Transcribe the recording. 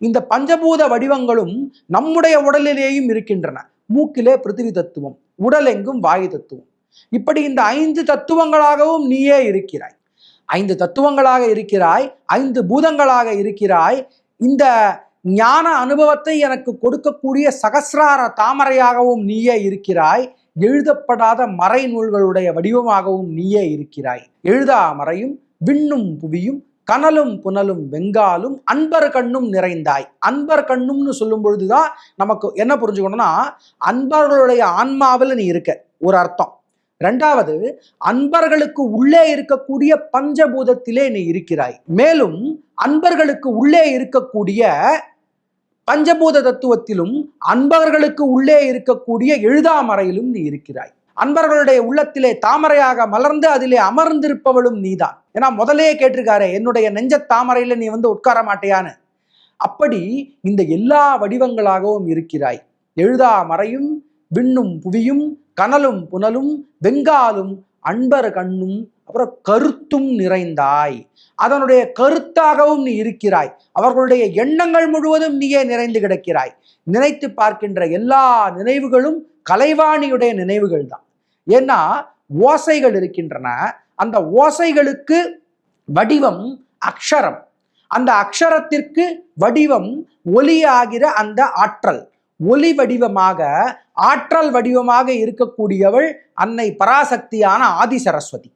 இந்த பஞ்சபூத வடிவங்களும் நம்முடைய உடலிலேயும் இருக்கின்றன. மூக்கிலே பிருத்திவி தத்துவம் உடலெங்கும் வாயு தத்துவம். இப்படி இந்த ஐந்து தத்துவங்களாகவும் நீயே இருக்கிறாய். ஐந்து தத்துவங்களாக இருக்கிறாய் ஐந்து பூதங்களாக இருக்கிறாய். இந்த ஞான அனுபவத்தை எனக்கு கொடுக்கக்கூடிய சகசிரார தாமரையாகவும் நீயே இருக்கிறாய். எழுதப்படாத மறை நூல்களுடைய வடிவமாகவும் நீயே இருக்கிறாய். எழுதா மறையும் விண்ணும் புவியும் கனலும் புனலும் வெங்காலும் அன்பர் கண்ணும் நிறைந்தாய். அன்பர் கண்ணும்னு சொல்லும் பொழுதுதான் நமக்கு என்ன புரிஞ்சுக்கணும்னா அன்பர்களுடைய ஆன்மாவில் நீ இருக்க ஒரு அர்த்தம். ரெண்டாவது அன்பர்களுக்கு உள்ளே இருக்கக்கூடிய பஞ்சபூதத்திலே நீ இருக்கிறாய். மேலும் அன்பர்களுக்கு உள்ளே இருக்கக்கூடிய பஞ்சபூத தத்துவத்திலும் அன்பர்களுக்கு உள்ளே இருக்கக்கூடிய எழுதாமறையிலும் நீ இருக்கிறாய். அன்பர்களுடைய உள்ளத்திலே தாமரையாக மலர்ந்து அதிலே அமர்ந்திருப்பவளும் நீதான். ஏன்னா முதலே கேட்டிருக்காரு என்னுடைய நெஞ்ச தாமரையில நீ வந்து உட்கார மாட்டியான்னு. அப்படி இந்த எல்லா வடிவங்களாகவும் இருக்கிறாய். எழுதா மறையும் விண்ணும் புவியும் கனலும் புனலும் வெங்காலும் அன்பர் கண்ணும் அப்புறம் கருத்தும் நிறைந்தாய். அதனுடைய கருத்தாகவும் நீ இருக்கிறாய். அவர்களுடைய எண்ணங்கள் முழுவதும் நீயே நிறைந்து கிடக்கிறாய். நினைத்து பார்க்கின்ற எல்லா நினைவுகளும் கலைவாணியுடைய நினைவுகள் தான் ஏன்னா ஓசைகள் இருக்கின்றன. அந்த ஓசைகளுக்கு வடிவம் அக்ஷரம். அந்த அக்ஷரத்திற்கு வடிவம் ஒலியாகிற அந்த ஆற்றல். ஒலி வடிவமாக ஆற்றல் வடிவமாக இருக்கக்கூடியவள் அன்னை பராசக்தியான ஆதி சரஸ்வதி.